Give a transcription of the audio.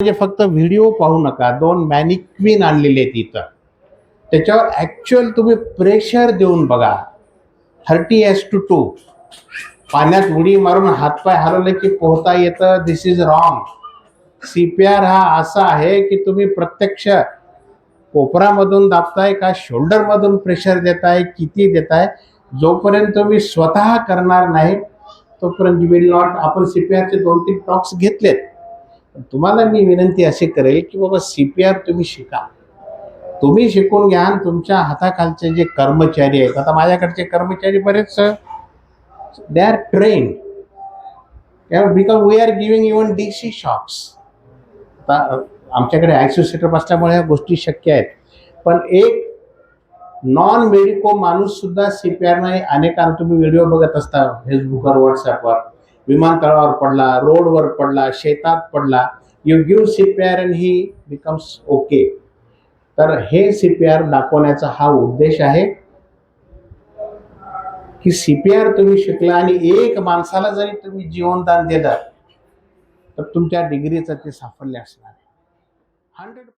म्हणजे फक्त व्हिडिओ पाहू नका. दोन मॅनिक्विन आणलेले आहेत इथं. त्याच्यावर ॲक्च्युअल तुम्ही प्रेशर देऊन बघा. थर्टी एस टू टू पाण्यात उडी मारून हातपाय हलवले की पोहता येतं. This is wrong C P R हा असा आहे की तुम्ही प्रत्यक्ष कोपरामधून दाबताय का शोल्डरमधून प्रेशर देताय किती देताय जोपर्यंत तुम्ही स्वतः करणार नाही तोपर्यंत विल नॉट आपण सी पी आरचे दोन तीन टॉक्स घेतलेत. तुम्हाला मी विनंती अशी करेल की बाबा सी पी आर तुम्ही शिका. तुम्ही शिकून घ्या आणि तुमच्या हाताखालचे जे कर्मचारी आहेत आता माझ्याकडचे कर्मचारी बरेच they are train because we are giving even D C shocks आता आमच्याकडे ॲक्सिसेटर असल्यामुळे ह्या गोष्टी शक्य आहेत. पण एक नॉन मेडिको माणूससुद्धा सी पी आर नाही. अनेकांना तुम्ही व्हिडिओ बघत असता फेसबुकवर व्हॉट्सॲपवर विमानतळावर पडला रोडवर पडला शेतात पडला. You give C P R and he becomes okay तर हे सी पी आर दाखवण्याचा हा उद्देश आहे की सी पी आर तुम्ही शिकला आणि एक माणसाला जरी तुम्ही जीवनदान दिलं तर तुमच्या डिग्रीचं ते साफल्य असणार आहे. हंड्रेड